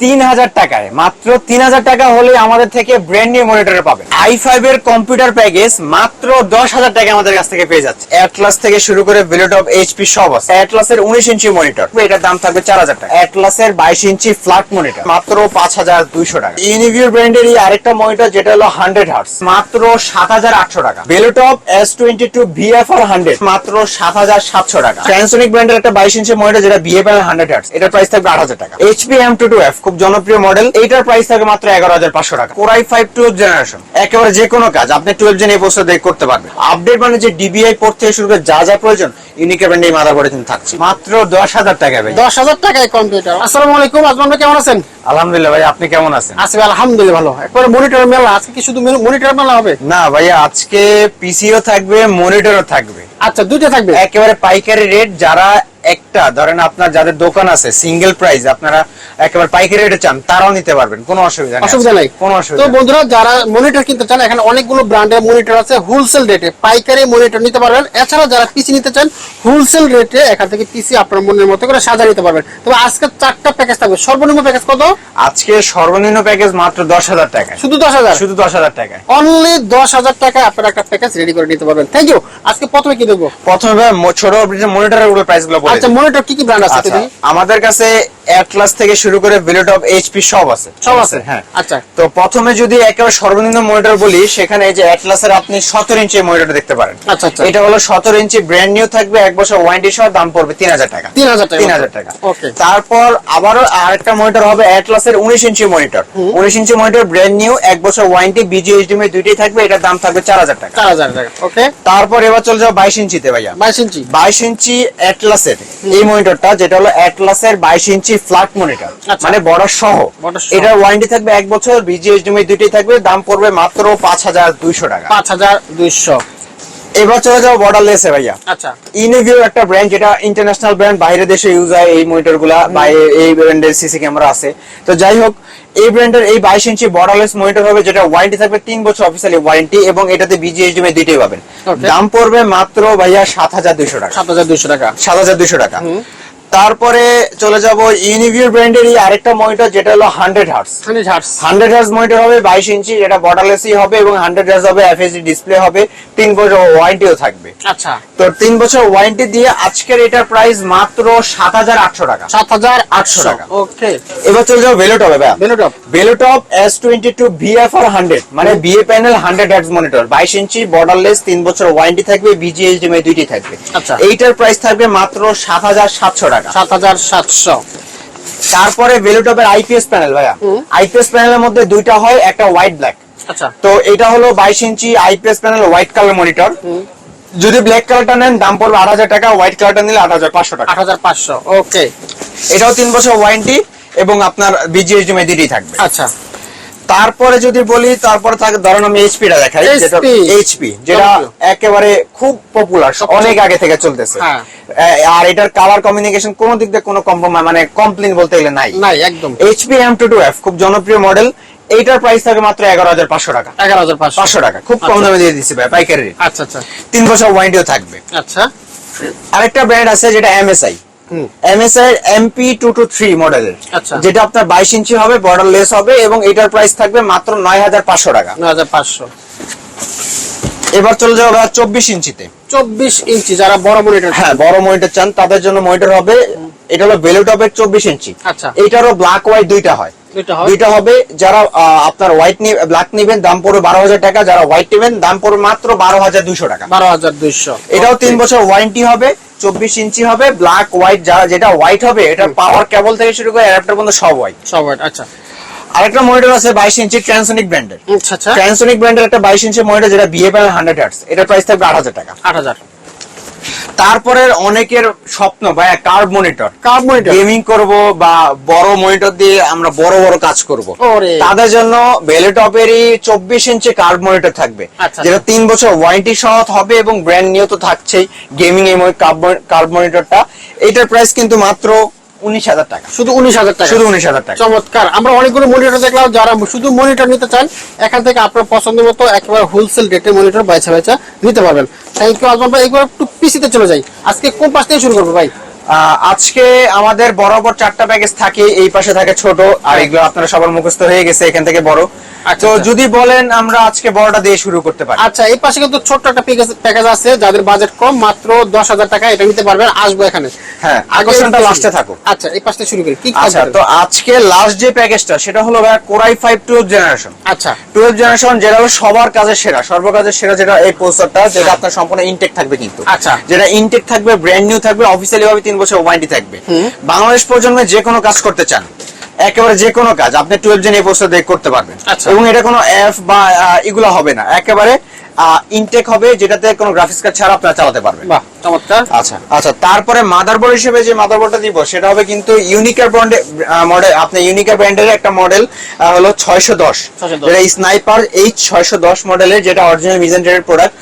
তিন হাজার টাকায়, মাত্র তিন হাজার টাকা হলে আমাদের থেকে ব্র্যান্ড নিউ মনিটর পাবেন। আই ফাইভ এর কম্পিউটার প্যাকেজ মাত্র দশ হাজার টাকা আমাদের কাছ থেকে পেয়ে যাচ্ছে। অ্যাটলাস থেকে শুরু করে ভিলোটপ এইচপি সব আছে। অ্যাটলাস এর উনিশ ইঞ্চি মনিটর এটার দাম থাকবে চার হাজার টাকা। অ্যাটলাস এর বাইশ ইঞ্চি ফ্ল্যাট মনিটর মাত্র পাঁচ হাজার দুইশো টাকা। ইউনিভিউ ব্র্যান্ডের এই আরেকটা মনিটর যেটা হলো হান্ড্রেড হার্স মাত্র সাত হাজার আটশো টাকা। Valuetop S twenty two VF R hundred মাত্র সাত হাজার সাতশো টাকা। ট্রান্সোনিক ব্র্যান্ডের একটা বাইশ ইঞ্চি মনিটর যেটা বিএফ আর হান্ড্রেড হার্স এটার প্রাইস থাকবে আট হাজার টাকা HP M two two F খুব জনপ্রিয় মডেল এইটার প্রাইস থাকবে মাত্র এগারো হাজার পাঁচশো টাকা। কোরাই ফাইভ টুয়েলভ জেনারেশন একেবারে যে কোনো কাজ আপনি টুয়েলভ জেন এই বছর দেখ করতে পারবেন। আপডেট মানে যে ডিবিআই পড়তে থেকে শুরু করে যা যা প্রয়োজন ব্র্যান্ড এই মাদারবোর্ডে কিন্তু থাকছে। মাত্র দশ হাজার টাকা ভাই। দশ হাজার টাকায় কম্পিউটার আসসালামু আলাইকুম কেমন আছেন? আলহামদুলিল্লাহ ভাই আপনি কেমন আছেন? আছি আলহামদুলিল্লাহ ভালো। একবারে মনিটর মেলা আজকে কি শুধু মনিটর মেলা হবে? না ভাইয়া আজকে পিসিও থাকবে মনিটরও থাকবে। আচ্ছা দুইটা থাকবে? একেবারে পাইকারি রেট যারা একটা ধরেন আপনার যাদের দোকান আছে সিঙ্গেল প্রাইস আপনারা একেবারে পাইকারি রেটে চান তারাও নিতে পারবেন কোনো অসুবিধা নেই। অসুবিধা নাই। কোনো অসুবিধা নেই। বন্ধুরা যারা মনিটর কিনতে চান এখানে অনেকগুলো ব্র্যান্ডের মনিটর আছে হোলসেল রেটে পাইকারি মনিটর নিতে পারবেন। এছাড়া যারা পিসি নিতে চান হোলসেল রেটে এখান থেকে পিসি আপনার মনের মতো করে সাজা নিতে পারবেন। তবে আজকে চারটা প্যাকেজ থাকবে। সর্বনিম্ন প্যাকেজ কত? আজকে সর্বনিম্ন প্যাকেজ মাত্র দশ হাজার টাকা শুধু দশ হাজার? শুধু দশ হাজার টাকা অনলি দশ হাজার টাকায় আপনারা একটা প্যাকেজ রেডি করে নিতে পারবেন। থ্যাংক ইউ আজকে প্রথমে কি দেবো প্রথমে ছোট মনিটরের উপরে প্রাইসগুলো আচ্ছা। মনিটর কি কি ব্র্যান্ড আছে আচ্ছা, তুমি আমাদের কাছে অ্যাটলাস থেকে শুরু করে ভিলোটপ এইচপি সব আছে। সব আছে হ্যাঁ। আচ্ছা। তো প্রথমে যদি একেবারে সর্বনিম্ন মনিটর বলি সেখানে এই যে অ্যাটলাসের আপনি সতেরো ইঞ্চি মনিটর দেখতে পারেন। আচ্ছা, আচ্ছা। এটা হলো সতেরো ইঞ্চি ব্র্যান্ড নিউ থাকবে এক বছর ওয়ারেন্টি সহ দাম পড়বে তিন হাজার টাকা। 3000 টাকা। তিন হাজার টাকা। Okay. তারপর আবারও আরেকটা মনিটর হবে অ্যাটলাসের উনিশ ইঞ্চি মনিটর উনিশ ইঞ্চি মনিটর ব্র্যান্ড নিউ এক বছর ওয়ারেন্টি বিজিএইচডিএম দুইটাই থাকবে এটার দাম থাকবে চার হাজার টাকা। চার হাজার টাকা। ওকে তারপর এবার চলে যাও বাইশ ইঞ্চিতে ভাইয়া। বাইশ ইঞ্চি। বাইশ ইঞ্চি অ্যাটলাসের এই মনিটরটা যেটা হলো অ্যাটলাসের বাইশ ইঞ্চি ফ্ল্যাট মনিটর আচ্ছা। মানে বড় সহ। এটার ওয়ারেন্টি থাকবে এক বছর বিজিএসডিএম দুইটাই থাকবে দাম পড়বে মাত্র পাঁচ হাজার দুইশো টাকা। পাঁচ হাজার দুইশো। এবার চলে বর্ডারলেসে ভাইয়া। আচ্ছা। ইনোভিউ একটা ব্র্যান্ড যেটা ইন্টারন্যাশনাল ব্র্যান্ড বাইরে দেশে ইউজ হয় এই মনিটরগুলা বা এই- এই ব্র্যান্ডের সিসি ক্যামেরা আছে। তো যাই হোক এই ব্র্যান্ডের এই বাইশ ইঞ্চি বর্ডারলেস মনিটর হবে যেটা ওয়ারেন্টি থাকবে তিন বছর অফিসিয়ালি ওয়ারেন্টি এবং এটাতে বিজিএসডিএম দুইটাই পাবেন। দাম পড়বে মাত্র ভাইয়া সাত হাজার দুইশো টাকা। সাত হাজার দুইশো টাকা। সাত হাজার দুইশো টাকা। তারপরে চলে যাব ইউনিভিউ ব্র্যান্ডের এই আরেকটা মনিটর যেটা হলো hundred hertz hundred hertz hundred hertz monitor হবে বাইশ ইঞ্চি যেটা বর্ডারলেসই হবে এবং হান্ড্রেড হার্স হবে এফএসডি ডিসপ্লে হবে। তিন বছর ওয়ারেন্টিও থাকবে। আচ্ছা। তো তিন বছর ওয়ারেন্টি দিয়ে আজকের এটার প্রাইস মাত্র সাত হাজার আটশো টাকা। সাত হাজার আটশো টাকা। ওকে। এবার চলে যাও ভেলোটপে ভাই Valuetop Valuetop S twenty two BFR hundred মানে VA panel hundred hertz monitor বাইশ ইঞ্চি বর্ডারলেস তিন বছর ওয়ারেন্টি থাকবে বিজিএইচডিএমআই দুইটি থাকবে। আচ্ছা। এইটার প্রাইস থাকবে মাত্র সাত হাজার সাতশো টাকা। সাত হাজার সাতশো। তারপরে ভেলুটপের আইপিএস প্যানেল ভাইয়া। আইপিএস প্যানেলের মধ্যে দুইটা হয় একটা হোয়াইট ব্ল্যাক। আচ্ছা। তো এটা হলো বাইশ inch IPS panel white colour monitor. যদি ব্ল্যাক কালারটা নেন দাম পড়বে আট হাজার টাকা হোয়াইট কালারটা নিলে আট হাজার পাঁচশো টাকা। আট হাজার পাঁচশো ওকে। এটাও তিন বছর ওয়ারেন্টি এবং আপনার বিজিএসডি মেদিটি থাকবে। আচ্ছা। তারপরে যদি বলি তারপরে থাকে ধরেন আমি এইচপি টা দেখাই এইচপি যেটা একেবারে খুব পপুলার অনেক আগে থেকে চলতেছে। হ্যাঁ। আর এটার কালার কমিউনিকেশন কোন দিক দিয়ে কোনো কম্প্রোমাইজ মানে কমপ্লেন বলতে গেলে নাই। নাই একদম। HP M two two F খুব জনপ্রিয় মডেল এইটার প্রাইস থাকে মাত্র এগারো হাজার পাঁচশো টাকা। এগারো হাজার পাঁচশো। পাঁচশো টাকা খুব কম দামে দিয়ে দিচ্ছি ভাই পাইকারি আচ্ছা আচ্ছা। তিন বছর ওয়ারেন্টিও থাকবে। আচ্ছা। আরেকটা ব্র্যান্ড আছে যেটা MSI. MSI MP two two three মডেলের আচ্ছা। যেটা আপনার বাইশ ইঞ্চি হবে বর্ডার হবে এবং এটার প্রাইস থাকবে মাত্র নয় হাজার পাঁচশো টাকা। নয় হাজার পাঁচশো। এবার চলে যাব চব্বিশ ইঞ্চিতে। চব্বিশ ইঞ্চি যারা বড় মনিটর হ্যাঁ বড় মনিটর চান তাদের জন্য মনিটর হবে এটা হলো বেলোটপের চব্বিশ ইঞ্চি। আচ্ছা। এইটারও ব্ল্যাক হোয়াইট দুইটা হয়। দুইটা হবে যারা আপনার হোয়াইট ব্ল্যাক নিবেন দাম পড়বে বারো হাজার টাকা যারা হোয়াইট নেবেন দাম পড়বে মাত্র বারো হাজার দুইশো টাকা। বারো হাজার দুইশো। এটাও তিন বছর ওয়ারেন্টি হবে চব্বিশ ইঞ্চি হবে ব্ল্যাক হোয়াইট যারা যেটা হোয়াইট হবে এটা পাওয়ার কেবল থেকে শুরু করে অ্যাডাপ্টার পর্যন্ত সব হোয়াইট সব হোয়াইট আচ্ছা। আরেকটা মনিটর আছে বাইশ ইঞ্চি ট্রান্সোনিক ব্র্যান্ডের আচ্ছা আচ্ছা। ট্রান্সোনিক ব্র্যান্ডের একটা বাইশ ইঞ্চি মনিটর যেটা বিএ প্যানেল হান্ড্রেড হার্টস এটার প্রাইস থাকবে আট হাজার টাকা। আট হাজার। তারপরে অনেকের স্বপ্ন বা curve monitor curve monitor gaming করব বা বড় মনিটর দিয়ে আমরা বড় বড় কাজ করব। তাদের জন্য বেলেটপেরই চব্বিশ ইঞ্চি কার্ভ মনিটর থাকবে। আচ্ছা, যেটা তিন বছর ওয়ারেন্টি সহ হবে এবং ব্র্যান্ড নিউ তো থাকছেই গেমিং এই কার্ভ মনিটরটা এটার প্রাইস কিন্তু মাত্র উনিশ হাজার টাকা। শুধু উনিশ হাজার টাকা। শুধু উনিশ হাজার টাকা। চমৎকার। আমরা অনেকগুলো মনিটর দেখলাম যারা শুধু মনিটর নিতে চান এখান থেকে আপনার পছন্দ মতো একেবারে হোলসেল রেটে মনিটর বাইচা বাইচা নিতে পারবেন। থ্যাংক ইউ আজমান ভাই। একবার একটু পিসিতে চলে যাই। আজকে কোন পাশ থেকে শুরু করব ভাই? আজকে আমাদের বরাবর চারটা প্যাকেজ থাকে এই পাশে থাকে ছোট আর এগুলো আপনারা সবার মুখস্থ হয়ে গেছে এখান থেকে বড়। তো আচ্ছা। যদি বলেন আমরা আজকে বড়টা দিয়ে শুরু করতে পারি। আচ্ছা এই পাশে কিন্তু ছোট্ট একটা প্যাকেজ আছে যাদের বাজেট কম মাত্র দশ হাজার টাকা এটা নিতে পারবেন। আসব এখানে। হ্যাঁ, আকর্ষণটা এ থাকুক। আচ্ছা এই পাশটা শুরু করি। কি আচ্ছা তো আজকে লাস্ট যে প্যাকেজটা সেটা হলো ভাই core i five twelve generation আচ্ছা। টুয়েলভ জেনারেশন যেটা হলো সবার কাজের সেরা সর্বকাজের সেরা যেটা এই পোস্টারটা যেটা আপনার সম্পূর্ণ ইনটেক থাকবে কিন্তু। আচ্ছা। যেটা ইনটেক থাকবে ব্র্যান্ড নিউ থাকবে অফিসিয়ালি ভাবে তিন বছর ওয়ারেন্টি থাকবে। বাংলাদেশ প্রজন্মে যে কোনো কাজ করতে চান একেবারে যে কোনো কাজ আপনি টুয়েলভ জেন এই পোস্টটা দেখ করতে পারবেন আচ্ছা। এবং এটা কোনো অ্যাপ বা এগুলো হবে না একেবারে ইনটেক হবে যেটাতে কোনো গ্রাফিক্স কার্ড ছাড়া আপনারা চালাতে পারবেন। বাহ চমৎকার। আচ্ছা আচ্ছা তারপরে মাদারবোর্ড হিসেবে যে মাদারবোর্ডটা দিব সেটা হবে কিন্তু ইউনিকার ব্র্যান্ডের মডেল আপনি ইউনিকার ব্র্যান্ডের একটা মডেল হলো 610 যেটা স্নাইপার এইচ ছয়শো দশ মডেলের যেটা অরিজিনাল মিজেন্টারের প্রোডাক্ট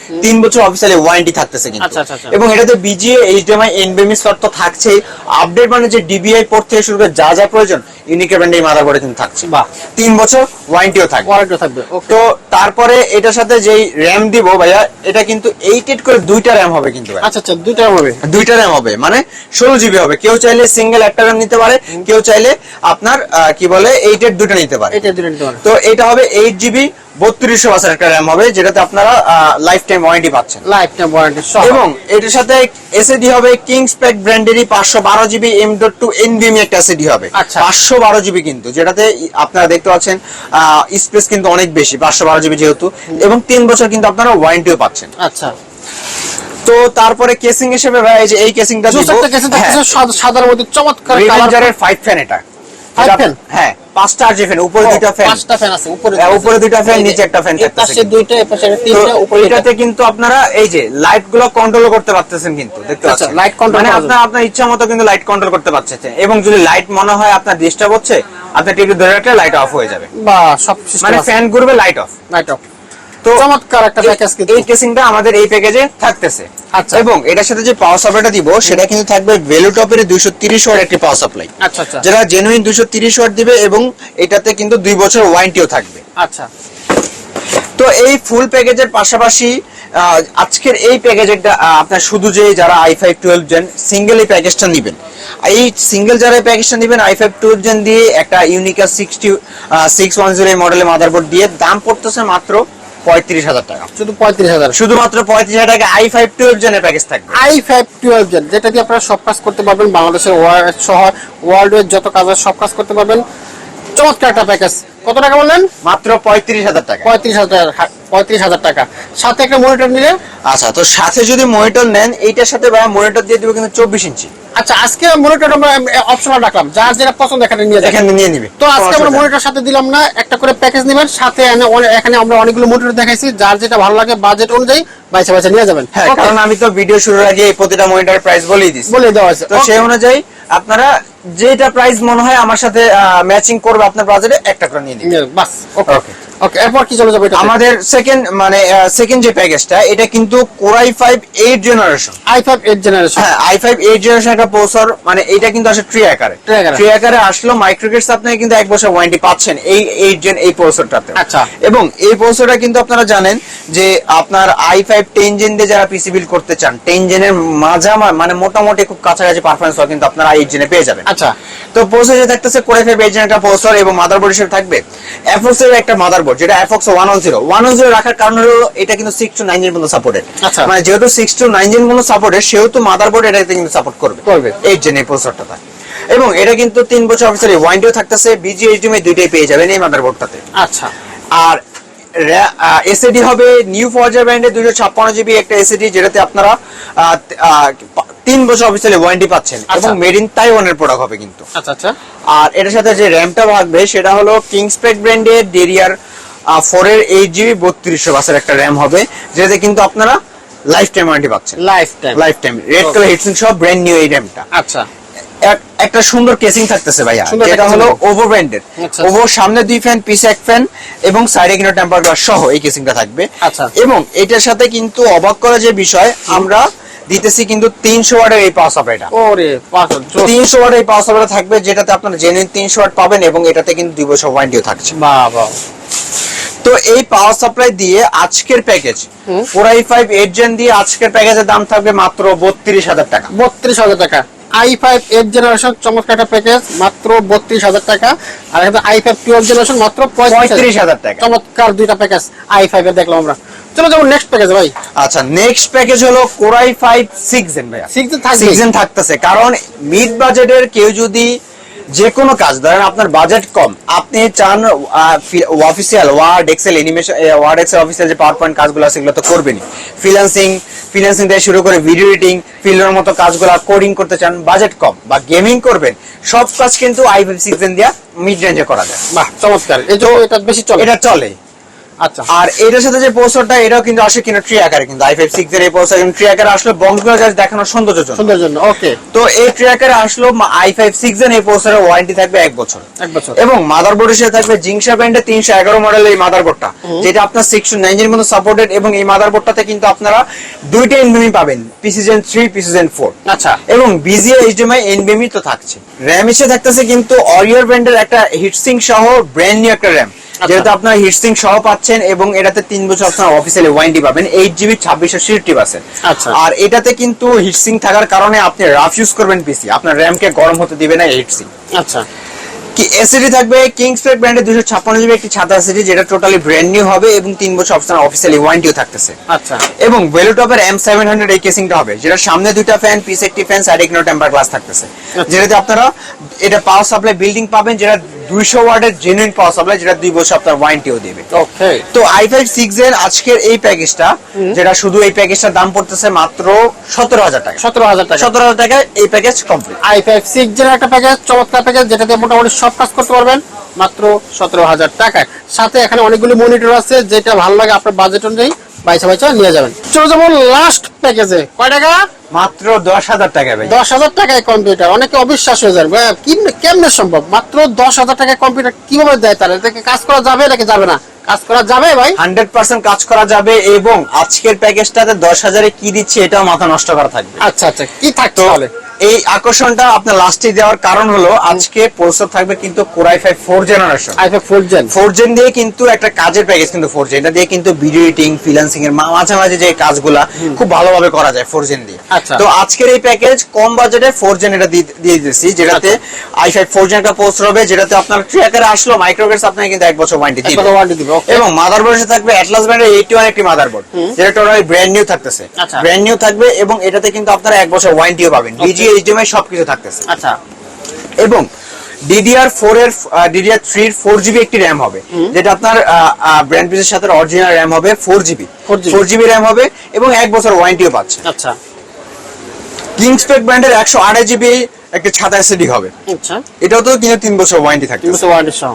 বছর ওয়ারেন্টি থাকতেছে কিন্তু। আচ্ছা, আচ্ছা, আচ্ছা। এবং এটাতে বিজিএ এইচডিএমআই এনবিএমই স্লট তো থাকছেই। আপডেট মানে যে ডিবিআই পোর্ট থেকে শুরু করে যা যা প্রয়োজন ইউনিকার ব্র্যান্ডের এই মাদারবোর্ডে কিন্তু থাকছে। বাহ। তিন বছর ওয়ারেন্টিও থাকবে। ওয়ারেন্টি থাকবে তো তারপরে এটার সাথে যেই র্যাম দিব ভাইয়া এটা কিন্তু এইটেড করে দুইটা র্যাম হবে কিন্তু আচ্ছা আচ্ছা দুইটা হবে। দুইটা র্যাম হবে মানে ষোলো জিবি হবে। কেউ চাইলে সিঙ্গেল একটা র্যাম নিতে পারে কেউ চাইলে আপনার আহ, কি বলে এইট এর দুটো নিতে পারে। এটা দুইটা নিতে পারে। তো এটা হবে এইট জিবি বত্রিশশো বাসের একটা র্যাম হবে যেটাতে আপনারা লাইফ টাইম ওয়ারেন্টি পাচ্ছেন। লাইফ টাইম ওয়ারেন্টি এবং এটার সাথে এসএডি হবে কিংস প্যাক ব্র্যান্ডেরই পাঁচশো বারো GB M dot two NVMe একটা এসএডি হবে। আচ্ছা। পাঁচশো বারো জিবি কিন্তু যেটাতে আপনারা দেখতে পাচ্ছেন স্পেস কিন্তু অনেক বেশি পাঁচশো বারো জিবি যেহেতু। এবং তিন বছর কিন্তু আপনারা ওয়ারেন্টিও পাচ্ছেন। আচ্ছা। তো তারপরে কেসিং হিসেবে ভাই এই যে এই কেসিংটা দিব হ্যাঁ। সাদার মধ্যে চমৎকার কালার ফাইভ ফ্যান এটা- হ্যাঁ। পাঁচটা আর ফ্যান উপরে দুইটা ফ্যান পাঁচটা ফ্যান আছে উপরে উপরে দুইটা ফ্যান নিচে একটা ফ্যান থাকতেছে পাশে দুইটা পাশে তিনটা উপরে এটাতে কিন্তু আপনারা এই যে লাইটগুলো কন্ট্রোল করতে পারতেছেন কিন্তু দেখতে আচ্ছা, পাচ্ছেন। লাইট কন্ট্রোল মানে আপনার আপনার ইচ্ছা মতো কিন্তু লাইট কন্ট্রোল করতে পারতেছেন এবং যদি লাইট মনে হয় আপনার ডিস্টার্ব হচ্ছে আপনি টিভি ধরে রাখলে লাইট অফ হয়ে যাবে। বা সব মানে ফ্যান ঘুরবে লাইট অফ লাইট অফ তো চমৎকার একটা প্যাকেজ কিন্তু। এই কেসিংটা আমাদের এই প্যাকেজে থাকতেছে। আচ্ছা। এবং এটার সাথে যে পাওয়ার সাপ্লাইটা দিব সেটা কিন্তু থাকবে ভেলুটপের দুইশো তিরিশ ওয়াট একটি পাওয়ার সাপ্লাই আচ্ছা আচ্ছা। যেটা জেনুইন দুইশো তিরিশ ওয়াট দিবে এবং এটাতে কিন্তু দুই বছর ওয়ারেন্টিও থাকবে। আচ্ছা। তো এই ফুল প্যাকেজের পাশাপাশি আজকের এই প্যাকেজেরটা আপনার শুধু যে যারা I five twelve gen single এই প্যাকেজটা নেবেন। এই সিঙ্গেল যারা এই প্যাকেজটা নেবেন আই ফাইভ টুয়েলভ জেন দিয়ে একটা ইউনিকা সিক্সটি সিক্স ওয়ান জিরো মডেলের মাদারবোর্ড দিয়ে দাম পড়তেছে মাত্র পঁয়ত্রিশ হাজার টাকা। শুধু পঁয়ত্রিশ হাজার। শুধুমাত্র পঁয়ত্রিশ হাজার টাকা আই ফাইভ টুয়েলভ জেনের প্যাকেজ থাকবে। আই ফাইভ টুয়েলভ জেন যেটা দিয়ে আপনারা সব কাজ করতে পারবেন বাংলাদেশের ওয়ার্ল্ড সহ ওয়ার্ল্ডের যত কাজ সব কাজ করতে পারবেন। চমৎকার একটা প্যাকেজ কত টাকা বললেন? মাত্র পঁয়ত্রিশ হাজার টাকা। পঁয়ত্রিশ হাজার পঁয়ত্রিশ হাজার টাকা। সাথে একটা মনিটর নিলে? আচ্ছা তো সাথে যদি মনিটর নেন এইটার সাথে মনিটর দিয়ে দিবে কিন্তু চব্বিশ ইঞ্চি। আচ্ছা আজকে মনিটর আমরা অপশনাল রাখলাম। যার যেটা পছন্দ এখানে নিয়ে এখানে নিয়ে নিবে। তো আজকে আমরা মনিটর সাথে দিলাম না একটা করে প্যাকেজ নেবেন। সাথে এখানে আমরা অনেকগুলো মনিটর দেখাইছি যার যেটা ভালো লাগে বাজেট অনুযায়ী বাইসে বাইসে নিয়ে যাবেন। হ্যাঁ কারণ আমি তো ভিডিও শুরুর আগে প্রতিটা মনিটরের প্রাইস বলেই দিচ্ছি বলে দেওয়া আছে তো সেই অনুযায়ী আপনারা যেটা প্রাইস মনে হয় আমার সাথে ম্যাচিং করবে আপনার বাজেটে একটা করে নিয়ে নিন বাস ওকে Okay. ওকে এরপর কি চলে যাবে এটা আমাদের সেকেন্ড মানে সেকেন্ড যে প্যাকেজটা এটা কিন্তু core i five eight generation I five eight generation হ্যাঁ আই ফাইভ এইট জেনারেশন একটা প্রসেসর মানে এটা কিন্তু আসলে ট্রি আকারে ট্রি আকারে আসলো মাইক্রোগেটস আপনি কিন্তু এক বছর ওয়ারেন্টি পাচ্ছেন এই এইট জেন এই প্রসেসরটাতে আচ্ছা। এবং এই প্রসেসরটা কিন্তু আপনারা জানেন যে আপনার আই ফাইভ টেন জেন দিয়ে যারা পিসি বিল করতে চান টেন জেনের মাঝামা মানে মোটামুটি খুব কাছাকাছি পারফরমেন্স কিন্তু আপনারা এইট জেনে পেয়ে যাবেন। আচ্ছা। তো প্রসেসরে থাকতেছে core i five eight gen একটা প্রসেসর এবং মাদারবোর্ড হিসেবে থাকবে। এফক্স এর একটা মাদারবোর্ড যেটা এফক্স one one zero one one zero রাখার কারণ হলো এটা কিন্তু সিক্স টু নাইন জেন পর্যন্ত সাপোর্টেড আচ্ছা। মানে যেহেতু সিক্স টু নাইন জেন পর্যন্ত সাপোর্টেড সেহেতু মাদারবোর্ড এটাতে কিন্তু সাপোর্ট করবে। করবে। এইট জেন এই প্রসেসরটা এবং এটা কিন্তু তিন বছর অফিসের ওয়ারেন্টিও থাকতেছে বিজি এইচডিএমআই দুইটাই পেয়ে যাবেন এই মাদারবোর্ডটাতে আচ্ছা। আর এসএডি হবে নিউ ফরজার ব্র্যান্ডের দুশো ছাপ্পান্ন জিবি একটা এসএডি যেটাতে আপনারা তিন বছর অফিসিয়ালি ওয়ারেন্টি পাচ্ছেন। আচ্ছা। এবং মেড ইন তাইওয়ানের প্রোডাক্ট হবে কিন্তু। আচ্ছা আচ্ছা। আর এটার সাথে যে র্যামটা থাকবে সেটা হলো কিংসপেক ব্র্যান্ডের ডেরিয়ার ফোর এর এইট জিবি বত্রিশশো বাসের একটা র্যাম হবে যেটাতে কিন্তু আপনারা লাইফ টাইম ওয়ারেন্টি পাচ্ছেন। Life time life time red colour heatsink সহ ব্র্যান্ড নিউ এই র্যামটা আচ্ছা। এক- একটা সুন্দর কেসিং থাকতেছে ভাইয়া যেটা হলো হবে। ওভো ব্র্যান্ডের আচ্ছা। ওভো সামনে দুই ফ্যান পিছে এক ফ্যান এবং সাইডে কিন্তু টেম্পার গ্লাস সহ এই কেসিংটা থাকবে। আচ্ছা। এবং এটার সাথে কিন্তু অবাক করা যে বিষয় আমরা দিতেছি কিন্তু তিনশো ওয়াটের এই পাওয়ার সাপ্লাইটা তিনশো ওয়াট এই পাওয়ার সাপ্লাই থাকবে যেটাতে আপনারা জেনুইন তিনশো ওয়াট পাবেন এবং এটাতে কিন্তু দুই বছর ওয়ারেন্টিও থাকছে। বাবা তো এই পাওয়ার সাপ্লাই দিয়ে আজকের package. Four I five eight gen দিয়ে আজকের প্যাকেজের দাম থাকবে মাত্র বত্রিশ হাজার টাকা। বত্রিশ হাজার টাকা। আই ফাইভ এইট জেনারেশন চমৎকার একটা প্যাকেজ মাত্র বত্রিশ হাজার টাকা। আর এখানে আই ফাইভ টুয়েলভ জেনারেশন মাত্র পঁয়ত্রিশ হাজার টাকা। চমৎকার দুইটা প্যাকেজ আই ফাইভ এর দেখলাম আমরা। চলো যাব নেক্সট প্যাকেজ ভাই। আচ্ছা নেক্সট প্যাকেজ হলো core i five six gen Six six gen থাকতেছে। কারণ মিড বাজেটের কেউ যদি যে কোনো কাজ ধরেন আপনার বাজেট কম আপনি চান official Word Excel animation Word Excel official যে পাওয়ার পয়েন্ট কাজগুলো সেগুলো তো করবেনই। ফ্রিল্যান্সিং ফ্রিল্যান্সিং থেকে শুরু করে ভিডিও এডিটিং ফিল্মের মতো কাজগুলো কোডিং করতে চান বাজেট কম বা গেমিং করবেন সব কাজ কিন্তু আই ফাইভ সিক্স জেন দিয়া মিড রেঞ্জে করা যায়। বাহ চমৎকার। এটা বেশি চলে। এটা চলে। আচ্ছা। আর এটার সাথে যে পোস্টারটা এটাও কিন্তু আসে কিন্তু ট্রি আকারে কিন্তু আই ফাইভ সিক্স এর এই পোস্টার কিন্তু ট্রি আকারে আসলে বক্সগুলো জাস্ট দেখানোর সৌন্দর্য জন্য। সুন্দর জন্য ওকে তো এই ট্রি আকারে আসলো আই ফাইভ সিক্স এর এই পোস্টারের ওয়ারেন্টি থাকবে এক বছর। এক বছর। এবং মাদারবোর্ডের সাথে থাকবে জিংসা ব্র্যান্ডের তিনশো এগারো মডেলের এই মাদারবোর্ডটা যেটা আপনার সিক্সশো নাইনটির মতো সাপোর্টেড এবং এই মাদারবোর্ডটাতে কিন্তু আপনারা দুইটা এনবিএমি পাবেন পিসিজেন থ্রি পিসিজেন ফোর আচ্ছা। এবং বিজিএ এইচডিএমআই এনবিএমই তো থাকছে। র্যাম হিসেবে থাকতেছে কিন্তু অরিয়র ব্র্যান্ডের একটা হিটসিং সহ ব্র্যান্ড নিউ একটা র্যাম যেহেতু আপনার হিটসিং সহ পাচ্ছেন এবং এটাতে তিন বছর আপনার অফিসিয়ালি ওয়ারেন্টি পাবেন এইট জিবি ছাব্বিশশো সিক্সটি পার্সেন্ট আচ্ছা। আর এটাতে কিন্তু হিটসিং থাকার কারণে আপনি রাফ ইউজ করবেন পিসি আপনার র্যামকে গরম হতে দিবে না হিটসিং আচ্ছা। কি এসিডি থাকবে? ব্র্যান্ডের দুশো ছাপ্পান্ন জিবি একটি ছাতা এসিডি যেটা টোটালি ব্র্যান্ড নিউ হবে এবং তিন বছর অপশন অফিসিয়ালি ওয়ারেন্টিও থাকতেছে। আচ্ছা। এবং ভেলোটপের এম সেভেন হান্ড্রেড এই কেসিংটা হবে যেটা সামনে দুইটা ফ্যান পিস একটি ফ্যান সাইডে কোনো টেম্পার গ্লাস থাকতেছে। যেটাতে আপনারা এটা পাওয়ার সাপ্লাই বিল্ডিং পাবেন যেটা দুইশো ওয়ার্ডের জেনুইন পাওয়ার সাপ্লাই যেটা দুই বছর আপনার ওয়ারেন্টিও দেবে। ওকে তো আই ফাইভ সিক্স এর আজকের এই প্যাকেজটা যেটা শুধু এই প্যাকেজটার দাম পড়তেছে মাত্র সতেরো হাজার টাকা। সতেরো হাজার টাকা। সতেরো হাজার টাকায় এই package complete I five six জেনের একটা প্যাকেজ চমৎকার প্যাকেজ যেটাতে মোটামুটি সব কাজ করতে পারবেন। মাত্র সতেরো হাজার টাকায়। সাথে এখানে অনেকগুলি মনিটর আছে যেটা ভালো লাগে আপনার বাজেট অনুযায়ী বাইসা বাইসা নিয়ে যাবেন। চলে যাব লাস্ট প্যাকেজে কয় টাকা? মাত্র দশ হাজার টাকা ভাই। দশ হাজার টাকায় কম্পিউটার অনেকে অবিশ্বাস হয়ে যাবে কেমনে সম্ভব? মাত্র দশ হাজার টাকায় কম্পিউটার কীভাবে দেয় তারা? এটাকে কাজ করা যাবে নাকি যাবে না? কাজ করা যাবে ভাই? হান্ড্রেড পার্সেন্ট কাজ করা যাবে এবং আজকের প্যাকেজটাতে দশ হাজারে কি দিচ্ছে এটাও মাথা নষ্ট করা থাকবে। আচ্ছা আচ্ছা কি থাকতো তাহলে? এই আকর্ষণটা আপনার লাস্টে দেওয়ার কারণ হলো আজকে থাকবে কিন্তু core i five four generation four gen four gen দিয়ে কিন্তু একটা কাজের প্যাকেজ কিন্তু ফোর জেন এটা দিয়ে কিন্তু ভিডিও এডিটিং এর মা- মাঝে মাঝে যে কাজগুলা খুব ভালোভাবে করা যায় ফোর জেন দিয়ে। আচ্ছা। তো আজকের এই প্যাকেজ কম বাজেটে ফোর জেন এটা দিয়ে দিয়ে দিতেছি যেটাতে আই ফাইভ ফোর জেন একটা পোস্ট হবে যেটাতে আপনার ট্র্যাকারে আসলো মাইক্রোগেটস আপনাকে কিন্তু এক বছর ওয়ারেন্টি দিবে এবং মাদারবোর্ডের থাকবে অ্যাটলাস ব্র্যান্ডের এইটি ওয়ান একটি মাদারবোর্ড যেটা টোটালি ব্র্যান্ড নিউ থাকতেছে। আচ্ছা। ব্র্যান্ড নিউ থাকবে এবং এটাতে কিন্তু আপনারা এক বছর ওয়ারেন্টিও পাবেন। ডিজি এইচডিএমআই সবকিছু থাকতেছে। আচ্ছা। এবং ডিডিআর ফোর এর ডিডিআর থ্রি এর ফোর জিবি একটি র্যাম হবে যেটা আপনার ব্র্যান্ড পিসের সাথে অরিজিনাল র্যাম হবে four GB 4GB four GB RAM হবে এবং এক বছর ওয়ারেন্টিও পাচ্ছে। আচ্ছা। কিংসপেক ব্র্যান্ডের একশো আড়াই জিবি একটি ছাতা এসিডি হবে। আচ্ছা। এটাও তো কিন্তু তিন বছর ওয়ারেন্টি থাকে তিন বছর ওয়ারেন্টি সহ।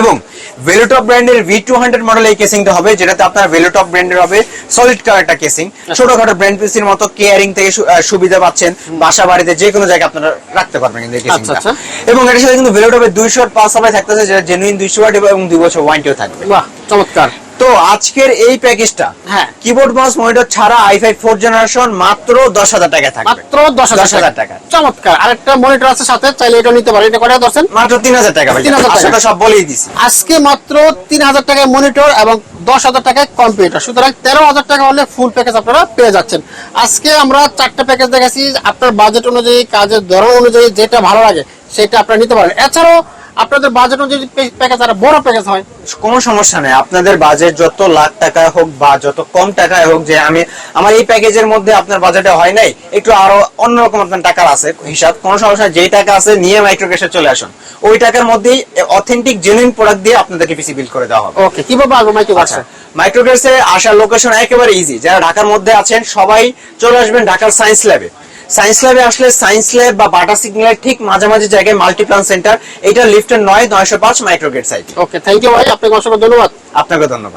এবং ভেলোটপ ব্র্যান্ডের ভি টু হান্ড্রেড মডেল এই কেসিংটা হবে যেটাতে আপনার ভেলোটপ ব্র্যান্ডের হবে সলিড কালার একটা কেসিং ছোটখাটো ব্র্যান্ড পিসির মতো কেয়ারিং থেকে সুবিধা পাচ্ছেন বাসা বাড়িতে যে কোনো জায়গায় আপনারা রাখতে পারবেন কিন্তু এই কেসিংটা আচ্ছা, এবং এটার সাথে কিন্তু ভেলোটপের দুইশো পাঁচ সবাই থাকতেছে যেটা জেনুইন দুইশো ওয়াট এবং দুই বছর ওয়ারেন্টিও থাকবে। বাহ চমৎকার। তো আজকের এই প্যাকেজটা হ্যাঁ। কিবোর্ড মাউস মনিটর ছাড়া আই ফাইভ ফোর জেনারেশন মাত্র দশ হাজার টাকা থাকবে। মাত্র দশ হাজার 10,000 টাকা। চমৎকার। আরেকটা মনিটর আছে সাথে চাইলে এটা নিতে পারেন এটা কটা দর্শন মাত্র তিন হাজার টাকা ভাই। 3,000 টাকা। সব বলেই দিছি। আজকে মাত্র তিন হাজার টাকায় মনিটর এবং দশ হাজার টাকায় কম্পিউটার সুতরাং তেরো হাজার টাকা হলে ফুল প্যাকেজ আপনারা পেয়ে যাচ্ছেন। আজকে আমরা চারটা প্যাকেজ দেখাচ্ছি। আপনার বাজেট অনুযায়ী কাজের ধরন অনুযায়ী যেটা ভালো লাগে সেটা আপনারা নিতে পারেন। এছাড়াও আপনাদের বাজেট অনুযায়ী প্যাকেজ আর বড় প্যাকেজ হয়। কোনো সমস্যা নেই। আপনাদের বাজেট যত লাখ টাকায় হোক বা যত কম টাকায় হোক যে আমি আমার এই প্যাকেজের মধ্যে আপনার বাজেটে হয় নাই একটু আরও অন্যরকম আপনার টাকার আছে হিসাব। কোনো সমস্যা যেই টাকা আছে নিয়ে মাইক্রোকেশে চলে আসুন। ওই টাকার মধ্যেই অথেন্টিক জেনুইন প্রোডাক্ট দিয়ে আপনাদেরকে পিসি বিল করে দেওয়া হবে। ওকে কীভাবে আসব মাইকে আচ্ছা মাইক্রোগ্রেসে আসার লোকেশন একেবারে ইজি যারা ঢাকার মধ্যে আছেন সবাই চলে আসবেন ঢাকার সায়েন্স ল্যাবে সায়েন্স ল্যাবে আসলে সায়েন্স ল্যাব বা বাটা সিগন্যালের ঠিক মাঝামাঝি জায়গায় মাল্টিপ্লান সেন্টার এটা লিফটের নয় নয়শো পাঁচ মাইক্রোগেট সাইট ওকে থ্যাংক ইউ ভাই আপনাকে অসংখ্য ধন্যবাদ। আপনাকে ধন্যবাদ।